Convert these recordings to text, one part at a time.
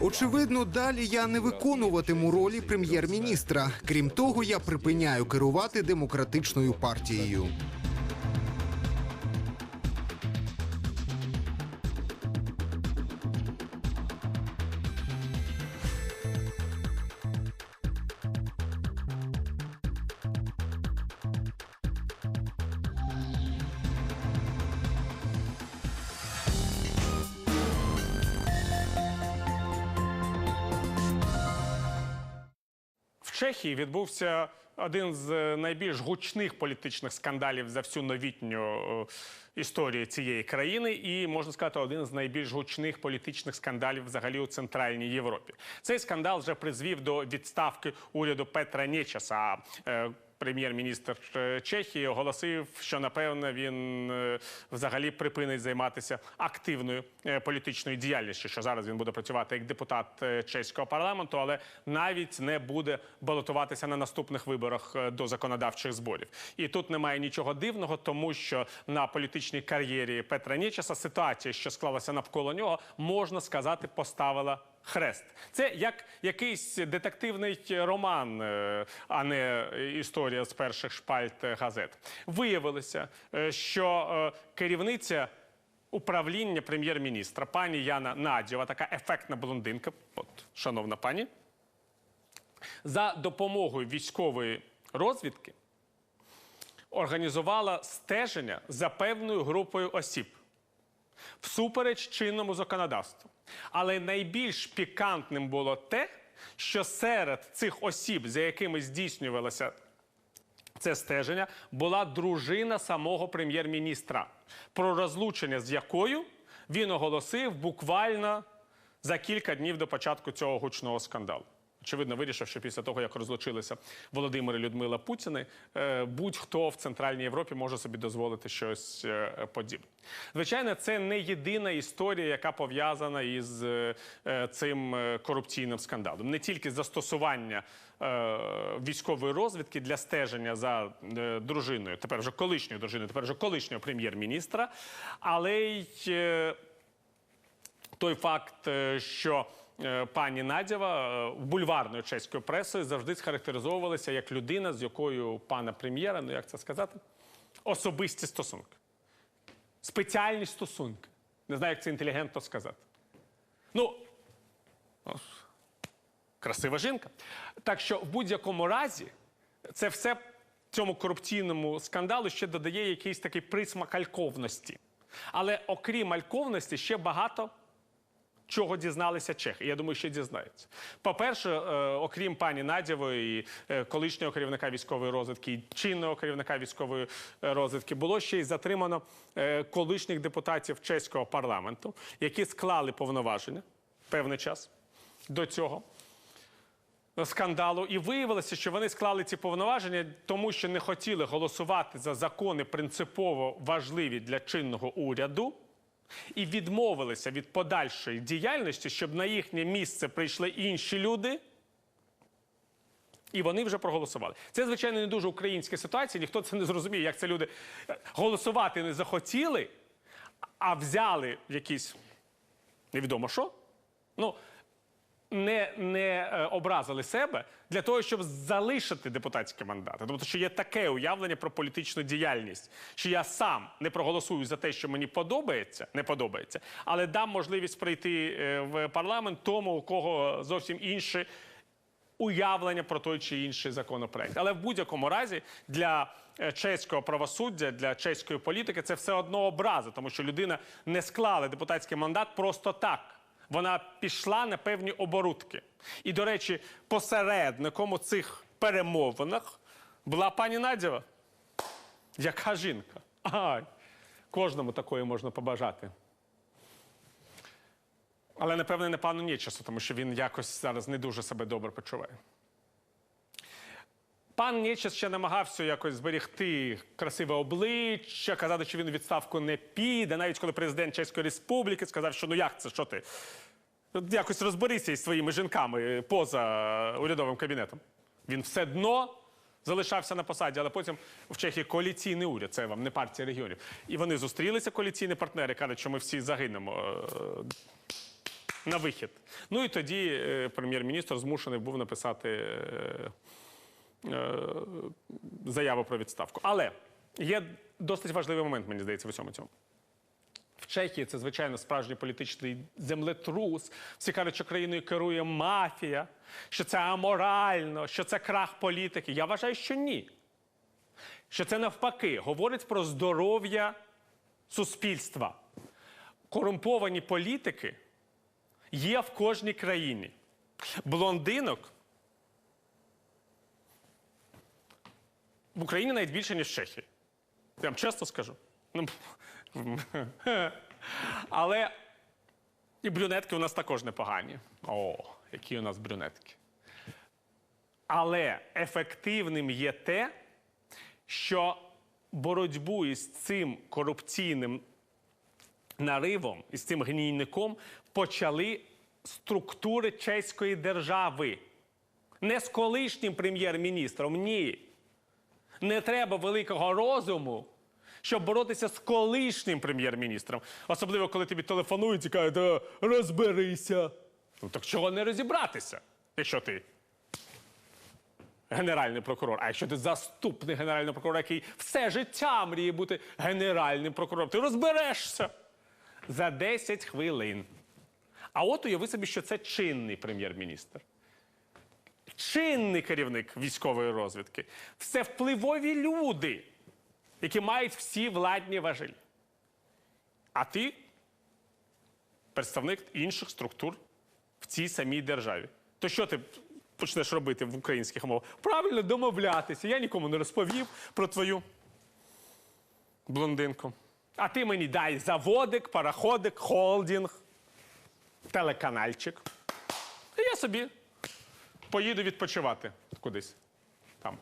Очевидно, далі я не виконуватиму ролі прем'єр-міністра. Крім того, я припиняю керувати демократичною партією. Чехії відбувся один з е, найбільш гучних політичних скандалів за всю новітню е, історію цієї країни, і можна сказати, один з найбільш гучних політичних скандалів взагалі у Центральній Європі. Цей скандал вже призвів до відставки уряду Петра Нечаса. Прем'єр-міністр е, Чехії оголосив, що напевно він е, взагалі припинить займатися активною е, політичною діяльністю. Що зараз він буде працювати як депутат чеського парламенту, але навіть не буде балотуватися на наступних виборах до законодавчих зборів. І тут немає нічого дивного, тому що на політичній кар'єрі Петра Нічаса ситуація, що склалася навколо нього, можна сказати, поставила. Хрест це як якийсь детективний роман, е, а не історія з перших шпальт газет. Виявилося, е, що е, керівниця управління прем'єр-міністра пані Яна Надєва, така ефектна блондинка, от шановна пані, за допомогою військової розвідки організувала стеження за певною групою осіб всупереч чинному законодавству. Але найбільш пікантним було те, що серед цих осіб, за якими здійснювалося це стеження, була дружина самого прем'єр-міністра, про розлучення з якою він оголосив буквально за кілька днів до початку цього гучного скандалу. Очевидно, вирішив, що після того, як розлучилися Володимир і Людмила Путіни, е, будь-хто в Центральній Європі може собі дозволити щось е, подібне. Звичайно, це не єдина історія, яка пов'язана із е, цим корупційним скандалом. Не тільки застосування військової розвідки для стеження за дружиною, тепер вже колишньою дружиною, тепер вже колишнього прем'єр-міністра, але й той факт, що пані Надєва е, бульварною чеською пресою завжди схарактеризовувалася як людина, з якою пана прем'єра, ну як це сказати, особисті стосунки. Спеціальні стосунки. Не знаю, як це інтелігентно сказати. Ну, красива жінка. Так що в будь-якому разі це все цьому корупційному скандалу ще додає якийсь такий присмак альковності. Але окрім альковності, ще багато чого дізналися чехи. Я думаю, ще дізнаються. По-перше, е, окрім пані Надєвої, е, колишнього керівника військової розвідки і чинного керівника військової е, розвідки, було ще й затримано колишніх депутатів чеського парламенту, які склали повноваження певний час до цього скандалу, і виявилося, що вони склали ці повноваження, тому що не хотіли голосувати за закони принципово важливі для чинного уряду. І відмовилися від подальшої діяльності, щоб на їхнє місце прийшли інші люди, і вони вже проголосували. Це, звичайно, не дуже українська ситуація. Ніхто це не зрозуміє, як це люди е, голосувати не захотіли, а взяли якісь невідомо що. Ну, не, не е, образили себе для того, щоб залишити депутатські мандати. Тобто, що є таке уявлення про політичну діяльність, що я сам не проголосую за те, що мені подобається, не подобається, але дам можливість прийти е, в парламент тому, у кого зовсім інше уявлення про той чи інший законопроект. Але в будь-якому разі для е, чеського правосуддя, для чеської політики це все одно образи, тому що людина не склала депутатський мандат просто так. Вона пішла на певні оборудки. І, до речі, посередником у цих перемовинах була пані Надєва. Яка жінка? Ай, кожному такої можна побажати. Але, напевне, не пану Нічесу, тому що він якось зараз не дуже себе добре почуває. Пан Нєчес ще намагався якось зберегти красиве обличчя, казати, що він у відставку не піде. Навіть коли президент Чеської Республіки сказав, що ну як це, що ти? Якось розберися із своїми жінками поза урядовим кабінетом. Він все одно залишався на посаді, але потім в Чехії коаліційний уряд, це вам не партія регіонів. І вони зустрілися, коаліційні партнери, кажуть, що ми всі загинемо. Е, на вихід. Ну і тоді е, прем'єр-міністр змушений був написати е, заяву про відставку. Але є досить важливий момент, мені здається, в усьому цьому. В Чехії це, звичайно, справжній політичний землетрус. Всі кажуть, що країною керує мафія, що це аморально, що це крах політики. Я вважаю, що ні. Що це навпаки говорить про здоров'я суспільства. Корумповані політики є в кожній країні. Блондинок в Україні навіть більше, ніж в Чехії. Я вам чесно скажу. Ну, але і брюнетки у нас також непогані. О, які у нас брюнетки. Але ефективним є те, що боротьбу із цим корупційним наривом, із цим гнійником почали структури чеської держави. Не з колишнім прем'єр-міністром, ні. Не треба великого розуму, щоб боротися з колишнім прем'єр-міністром. Особливо, коли тобі телефонують і кажуть, «Е, розберися. Ну так чого не розібратися, якщо ти генеральний прокурор. А якщо ти заступник генерального прокурора, який все життя мріє бути генеральним прокурором, ти розберешся за 10 хвилин. А от уяви собі, що це чинний прем'єр-міністр. Чинний керівник військової розвідки. Все впливові люди, які мають всі владні важелі. А ти представник інших структур в цій самій державі. То що ти почнеш робити в українських мовах? Правильно домовлятися. Я нікому не розповів про твою блондинку. А ти мені дай заводик, параходик, холдинг, телеканальчик. І я собі поїду відпочивати кудись там.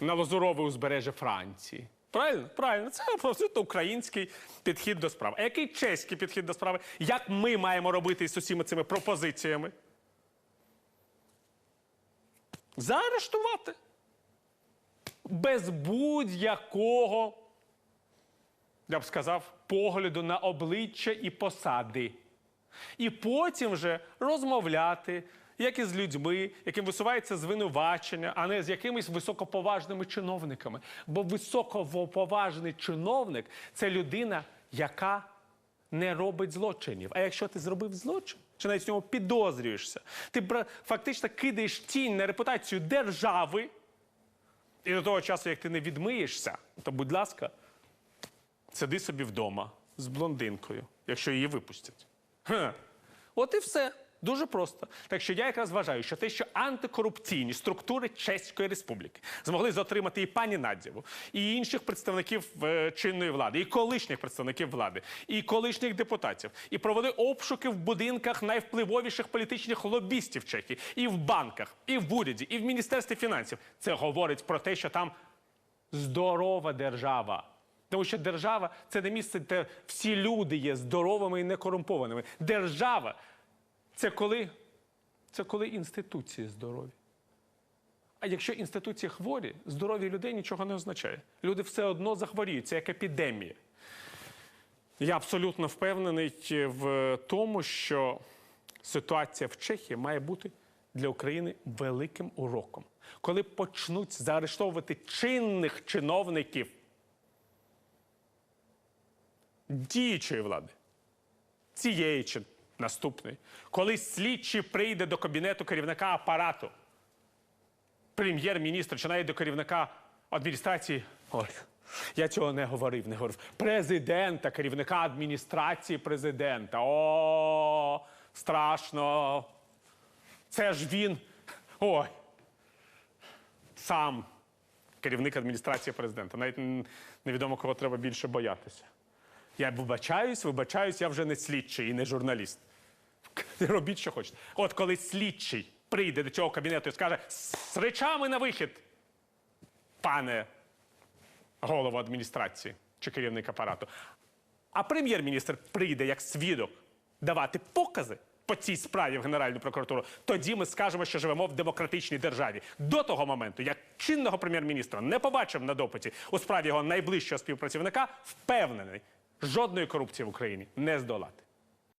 На лазурове узбережжя Франції. Правильно? Правильно. Це абсолютно український підхід до справи. А який чеський підхід до справи? Як ми маємо робити з усіма цими пропозиціями? Заарештувати. Без будь-якого, я б сказав, погляду на обличчя і посади. І потім вже розмовляти, як із людьми, яким висувається звинувачення, а не з якимись високоповажними чиновниками. Бо високоповажний чиновник це людина, яка не робить злочинів. А якщо ти зробив злочин, чи навіть в ньому підозрюєшся, ти фактично кидаєш тінь на репутацію держави. І до того часу, як ти не відмиєшся, то, будь ласка, сиди собі вдома з блондинкою, якщо її випустять. Ха. От і все. Дуже просто. Так що я якраз вважаю, що те, що антикорупційні структури Чеської Республіки змогли затримати і пані Надзєву, і інших представників е, чинної влади, і колишніх представників влади, і колишніх депутатів, і провели обшуки в будинках найвпливовіших політичних лобістів Чехії, і в банках, і в уряді, і в міністерстві фінансів. Це говорить про те, що там здорова держава. Тому що держава це не місце, де всі люди є здоровими і некорумпованими. Держава це коли, це коли інституції здорові. А якщо інституції хворі, здоров'я людей нічого не означає. Люди все одно захворіють, це як епідемія. Я абсолютно впевнений в тому, що ситуація в Чехії має бути для України великим уроком. Коли почнуть заарештовувати чинних чиновників діючої влади, цієї чи наступної, коли слідчий прийде до кабінету керівника апарату, прем'єр-міністр чи навіть до керівника адміністрації. Ой, я цього не говорив, не говорив. Президента, керівника адміністрації президента. О, страшно. Це ж він. Ой. Сам керівник адміністрації президента. Навіть невідомо, кого треба більше боятися. Я вибачаюсь, вибачаюсь, я вже не слідчий і не журналіст. Робіть, що хочете. От коли слідчий прийде до цього кабінету і скаже з речами на вихід, пане голову адміністрації чи керівник апарату, а прем'єр-міністр прийде як свідок давати покази по цій справі в Генеральну прокуратуру, тоді ми скажемо, що живемо в демократичній державі. До того моменту, як чинного прем'єр-міністра не побачив на допиті у справі його найближчого співпрацівника, впевнений, жодної корупції в Україні не здолати.